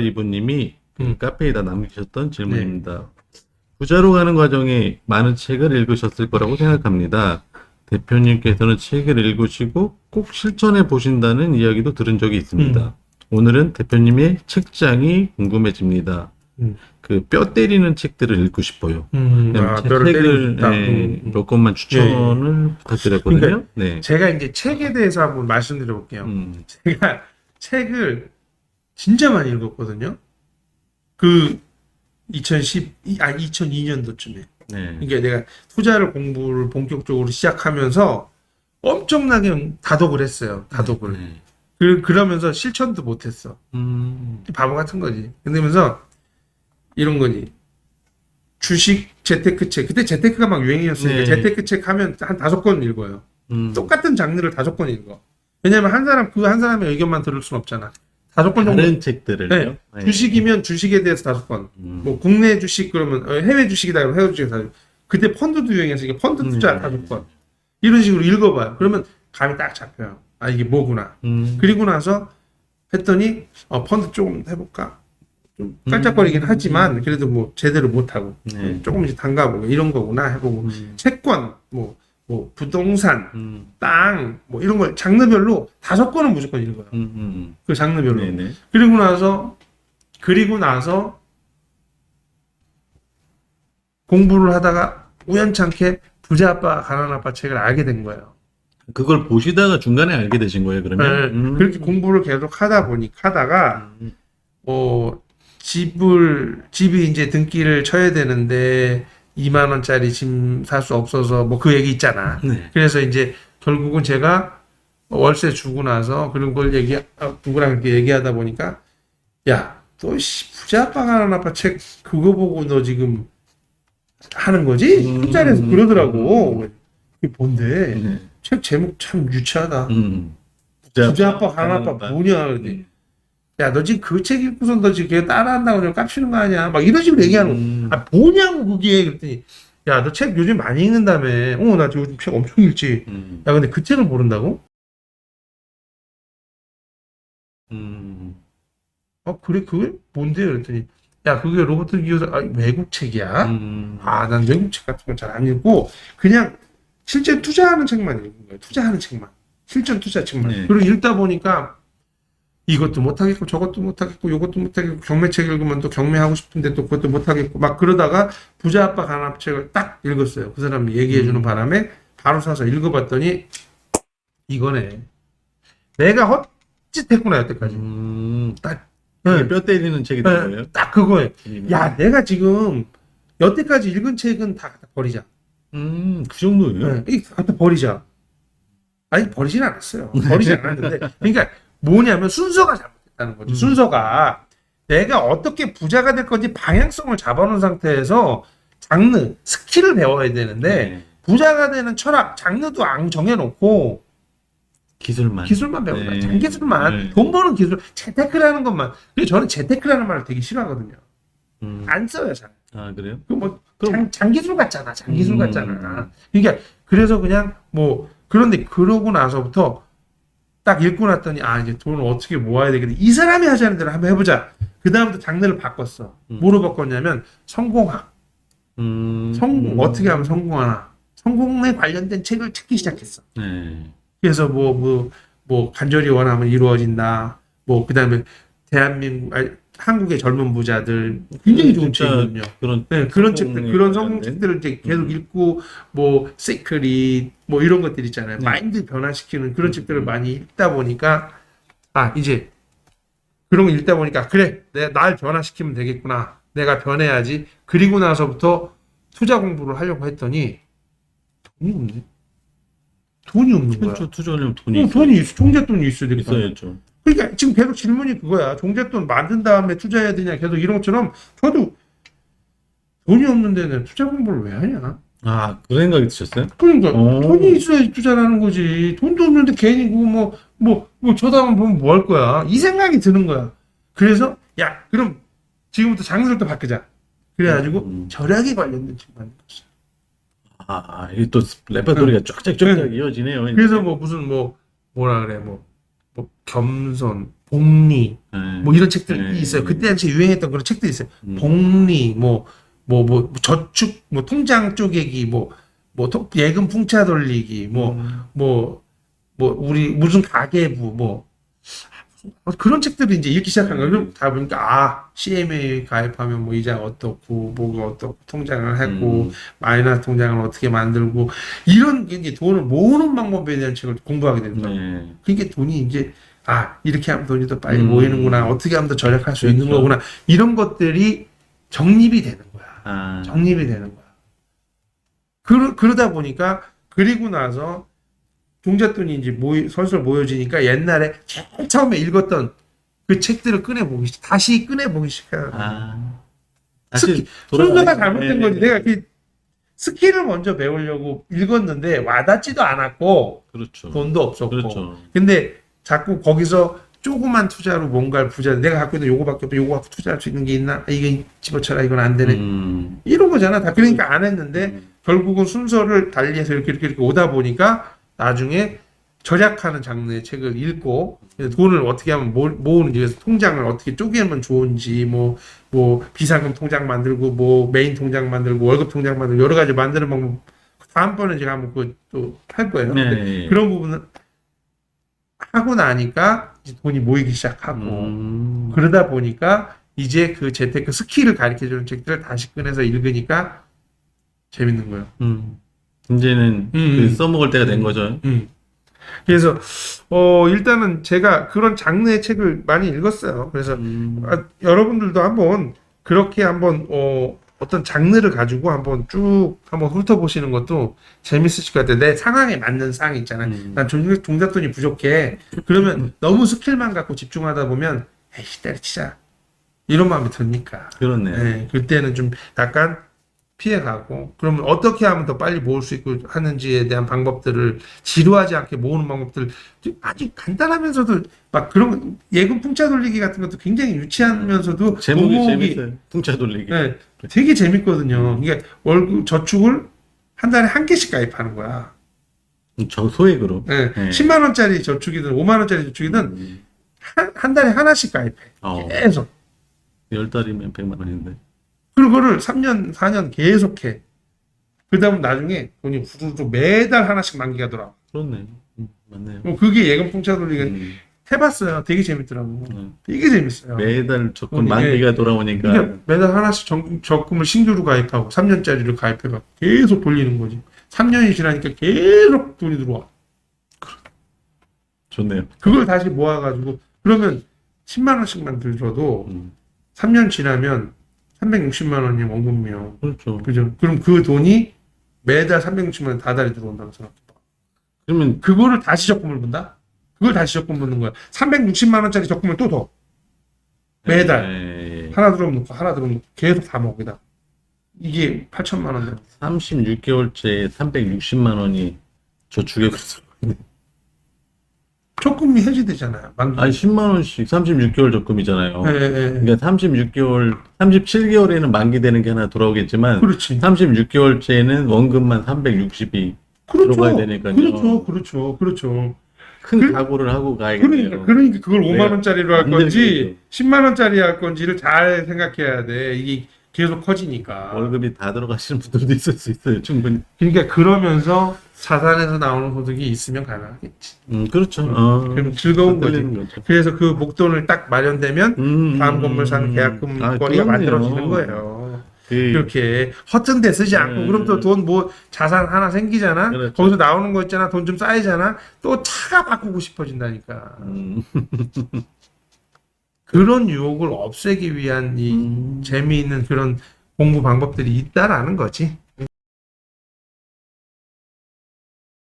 이브님이 그 음. 카페에다 남기셨던 질문입니다. 부자로 가는 과정에 많은 책을 읽으셨을 거라고 생각합니다. 대표님께서는 책을 읽으시고 꼭 실천해 보신다는 이야기도 들은 적이 있습니다. 음. 오늘은 대표님의 책장이 궁금해집니다. 음. 그뼈 때리는 책들을 읽고 싶어요. 음, 그냥 아, 책- 책을. 예, 음, 음. 몇 권만 추천을 부탁드렸거든요. 그러니까 네. 제가 이제 책에 대해서 한번 말씀드려 볼게요. 음, 제가 책을 진짜 많이 읽었거든요. 그 2010, 아 2002년도쯤에. 네. 그러니까 내가 투자를 공부를 본격적으로 시작하면서 엄청나게 다독을 했어요. 다독을. 네. 그, 그러면서 실천도 못했어. 음, 바보 같은 거지. 그러면서 이런 거지. 주식 재테크 책. 그때 재테크가 막 유행이었으니까 네. 재테크 책 하면 한 다섯 권 읽어요. 음. 똑같은 장르를 다섯 권 읽어. 왜냐면 한 사람 그 한 사람의 의견만 들을 순 없잖아. 다섯 권 정도. 다른 책들을 네. 주식이면 주식에 대해서 다섯 권. 음. 뭐 국내 주식 그러면 어, 해외 주식이다 그러면 해외 주식 다섯 권. 그때 펀드도 유행했으니까 펀드 투자 음. 다섯 권. 이런 식으로 읽어봐요. 그러면 감이 딱 잡혀요. 아 이게 뭐구나. 음. 그리고 나서 했더니 어, 펀드 조금 해볼까? 좀 깔짝거리긴 음. 하지만 그래도 뭐 제대로 못하고 네. 조금씩 담가보고 이런 거구나 해보고 음. 채권 뭐, 뭐 부동산 음. 땅 뭐 이런 걸 장르별로 다섯 권은 무조건 읽어요. 음. 음. 그 장르별로. 네네. 그리고 나서 그리고 나서 공부를 하다가 우연찮게 부자 아빠 가난 아빠 책을 알게 된 거예요. 그걸 보시다가 중간에 알게 되신 거예요, 그러면? 네, 음. 그렇게 공부를 계속 하다 보니 하다가 음. 어 집을 집이 이제 등기를 쳐야 되는데 2만 원짜리 집살수 없어서 뭐 그 얘기 있잖아. 네. 그래서 이제 결국은 제가 월세 주고 나서 그런 걸 얘기 아, 누구랑 이렇게 얘기하다 보니까 야 너 씨 부자 아빠 가난 아빠 책 그거 보고 너 지금 하는 거지? 음, 술자리에서 음, 그러더라고. 그게 뭔데? 네. 책 제목 참 유치하다. 음. 부자 아빠 가난 아빠 가난 뭐냐 그러더니 음. 야, 너 지금 그 책 읽고선 너 지금 걔 따라한다고 좀 깝치는 거 아니야? 막 이런 식으로 얘기하는 거. 음. 아, 뭐냐고, 그게. 그랬더니, 야, 너 책 요즘 많이 읽는다며. 어, 나 요즘 책 엄청 읽지. 음. 야, 근데 그 책을 모른다고? 음. 어, 그래, 그게 뭔데? 그랬더니, 야, 그게 로버트 기어서, 아, 외국 책이야? 음. 아, 난 외국 책 같은 건 잘 안 읽고, 그냥 실제 투자하는 책만 읽는 거예요. 투자하는 책만. 실전 투자 책만. 네. 그리고 읽다 보니까, 이것도 못하겠고, 저것도 못하겠고, 요것도 못하겠고, 경매책 읽으면 또 경매하고 싶은데 또 그것도 못하겠고, 막 그러다가 부자 아빠 가난 책을 딱 읽었어요. 그 사람이 얘기해주는 음. 바람에 바로 사서 읽어봤더니, 이거네. 내가 헛짓했구나, 여태까지. 음. 딱, 네. 뼈 때리는 책이 된 네, 거예요? 딱 그거예요. 음. 야, 내가 지금 여태까지 읽은 책은 다 갖다 버리자. 음, 그 정도예요? 네, 이 갖다 버리자. 아니 버리진 않았어요. 버리지 않았는데, 그러니까 뭐냐면 순서가 잘못됐다는 거지. 음. 순서가 내가 어떻게 부자가 될 건지 방향성을 잡아놓은 상태에서 장르, 스킬을 배워야 되는데 네. 부자가 되는 철학, 장르도 안 정해놓고 기술만. 기술만 배운다. 네. 장기술만 네. 돈 버는 기술, 재테크라는 것만. 그래서 저는 재테크라는 말을 되게 싫어하거든요. 음. 안 써요, 잘. 아, 그래요? 그뭐 그럼- 장, 장기술 같잖아. 장기술 음. 같잖아. 그러니까 그래서 그냥 뭐 그런데 그러고 나서부터 딱 읽고 났더니 아 이제 돈을 어떻게 모아야 되겠다. 이 사람이 하자는 대로 한번 해보자. 그 다음부터 장르를 바꿨어. 음. 뭐로 바꿨냐면 성공학. 음. 성공 음. 어떻게 하면 성공하나. 성공에 관련된 책을 찾기 시작했어. 네. 그래서 뭐뭐뭐 간절히 원하면 이루어진다. 뭐 그다음에 대한민국 아니, 한국의 젊은 부자들 굉장히 좋은 책이거든요. 그런 네, 그런 책들, 그런 관련된? 성공 책들을 이제 계속 음. 읽고, 뭐, 세크릿, 뭐, 이런 것들 있잖아요. 네. 마인드 변화시키는 그런 음. 책들을 많이 읽다 보니까, 아, 이제, 그런 거 읽다 보니까, 그래, 내가 날 변화시키면 되겠구나. 내가 변해야지. 그리고 나서부터 투자 공부를 하려고 했더니, 돈이 없네. 돈이 없는 거야. 투자하려면 돈이 어. 돈이 있어. 종잣돈이 있어야 되겠다. 있어야죠. 그러니까 지금 계속 질문이 그거야. 종잣돈 만든 다음에 투자해야 되냐. 계속 이런 것처럼 저도 돈이 없는 데 는 투자 공부를 왜 하냐. 아, 그 생각이 드셨어요? 그러니까 오. 돈이 있어야지 투자라는 거지. 돈도 없는데 괜히 그거 뭐, 뭐, 뭐 쳐다만 보면 뭐 할 거야. 이 생각이 드는 거야. 그래서 야, 그럼 지금부터 장르를 또 바꾸자. 그래가지고 음. 절약에 관련된 책 만들었어. 아, 이게 또 레퍼토리가 쫙쫙쫙 쫙 이어지네요. 그래서 뭐 무슨 뭐 뭐라 그래 뭐, 뭐 겸손 복리 네. 뭐 이런 책들이 네. 있어요. 그때 당시 유행했던 그런 책들이 있어요. 음. 복리 뭐 뭐 뭐 저축 뭐 통장 쪼개기 뭐 뭐 예금 풍차 돌리기 뭐 음. 뭐, 뭐, 우리, 무슨 가계부, 뭐, 어, 그런 책들을 이제 읽기 시작한 거예요. 그럼 다 보니까, 아, CMA 가입하면 뭐 이자 어떻고, 뭐가 어떻고, 통장을 했고, 음. 마이너스 통장을 어떻게 만들고, 이런 게 이제 돈을 모으는 방법에 대한 책을 공부하게 되더라고요. 네. 그게 돈이 이제, 아, 이렇게 하면 돈이 더 빨리 음. 모이는구나, 어떻게 하면 더 절약할 수 있는 그렇죠. 거구나, 이런 것들이 정립이 되는 거야. 아. 정립이 되는 거야. 그러, 그러다 보니까 그리고 나서 종잣돈이 이제 모이, 설설 모여지니까 옛날에 제일 처음에 읽었던 그 책들을 꺼내 보기 시- 다시 꺼내 보기 시작해요. 아. 스키-. 순서가 잘못된 네. 거지. 내가 그 스킬을 먼저 배우려고 읽었는데 와닿지도 않았고 그렇죠. 돈도 없었고. 그렇죠. 근데 자꾸 거기서 조그만 투자로 뭔가를 부자 내가 갖고 있는 요거밖에 없고 요거 갖고 투자할 수 있는 게 있나? 아, 이게 집어쳐라 이건 안 되네. 음. 이런 거잖아. 다 그러니까 안 했는데 음. 결국은 순서를 달리해서 이렇게 이렇게, 이렇게 오다 보니까 나중에 절약하는 장르의 책을 읽고 돈을 어떻게 하면 모, 모으는지 그래서 통장을 어떻게 쪼개면 좋은지 뭐뭐 비상금 통장 만들고 뭐 메인 통장 만들고 월급 통장 만들고 여러 가지 만드는 방법 다음번에 제가 한번 그또 할 거예요. 네. 그런 부분은 하고 나니까 이제 돈이 모이기 시작하고 음. 그러다 보니까 이제 그 재테크 스킬을 가르쳐 주는 책들을 다시 꺼내서 읽으니까 재밌는 거예요. 음. 이제는 음. 그 써먹을 때가 된 거죠. 음. 그래서 어 일단은 제가 그런 장르의 책을 많이 읽었어요. 그래서 음. 아, 여러분들도 한번 그렇게 한번 어 어떤 장르를 가지고 한번 쭉 한번 훑어보시는 것도 재밌으실 것 같아요. 내 상황에 맞는 상황 있잖아요. 음. 난 종- 종잣돈이 부족해. 그러면 너무 스킬만 갖고 집중하다 보면 에이 때려치자 이런 마음이 드니까. 그렇네요. 네, 그때는 좀 약간 피해가고 그러면 어떻게 하면 더 빨리 모을 수 있고 하는지에 대한 방법들을 지루하지 않게 모으는 방법들 아주 간단하면서도 막 그런 예금 풍차 돌리기 같은 것도 굉장히 유치하면서도 제목이 재밌어요. 풍차 돌리기. 네, 되게 재밌거든요. 이게 월급 저축을 한 달에 한 개씩 가입하는 거야. 저 소액으로. 네, 네. 10만 원짜리 저축이든 5만 원짜리 저축이든 음. 한, 한 달에 하나씩 가입해. 어. 계속. 열 달이면 100만 원인데. 그리고 그거를 3년, 4년 계속해. 그 다음 나중에 돈이 후두둑 매달 하나씩 만기가 돌아. 그렇네. 음, 맞네요. 뭐 그게 예금 풍차 돌리기 음. 해봤어요. 되게 재밌더라고. 음. 되게 재밌어요. 매달 이게- 만기가 돌아오니까 그러니까 매달 하나씩 정, 적금을 신규로 가입하고 3년짜리를 가입해갖고 계속 돌리는 거지. 3년이 지나니까 계속 돈이 들어와. 좋네요. 그걸 다시 모아가지고 그러면 10만 원씩만 들어도 음. 3년 지나면 360만 원이 원금이요. 그렇죠. 그죠? 그럼 그 돈이 매달 360만 원 다달이 들어온다고 생각해봐. 그러면 그거를 다시 적금을 분다? 그걸 다시 적금 붓는 거야. 360만 원짜리 적금을 또 더. 매달. 에, 하나 들어오면 넣고 하나 들어오면 넣고 계속 다 먹이다. 이게 8천만 원 들어. 36개월째 360만 원이 저축에 그래서 적금이 해지되잖아요. 만기. 아니 10만 원씩 36개월 적금이잖아요. 예, 예, 예. 그러니까 36개월, 37개월에는 만기되는 게 하나 돌아오겠지만 그렇지. 36개월째는 원금만 360이 그렇죠. 들어가야 되니까요. 그렇죠. 그렇죠. 그렇죠. 큰 그- 각오를 하고 가야겠네요. 그러니까 그러니까 그걸 내가 5만 원짜리로 할 안 건지 되겠죠. 10만 원짜리 할 건지를 잘 생각해야 돼. 이게 계속 커지니까. 월급이 다 들어가시는 분들도 있을 수 있어요. 충분히. 그러니까 그러면서 자산에서 나오는 소득이 있으면 가능하겠지. 음, 그렇죠. 어, 그럼 즐거운 거지. 거죠. 그래서 그 목돈을 딱 마련되면 음, 다음 건물 사는 음, 계약금 아, 거리가 그럼요. 만들어지는 거예요. 그, 이렇게 허튼 데 쓰지 않고 네. 그럼 또 돈 뭐 자산 하나 생기잖아. 그렇죠. 거기서 나오는 거 있잖아. 돈 좀 쌓이잖아. 또 차가 바꾸고 싶어진다니까. 음, 그런 유혹을 없애기 위한 이 음. 재미있는 그런 공부 방법들이 있다라는 거지.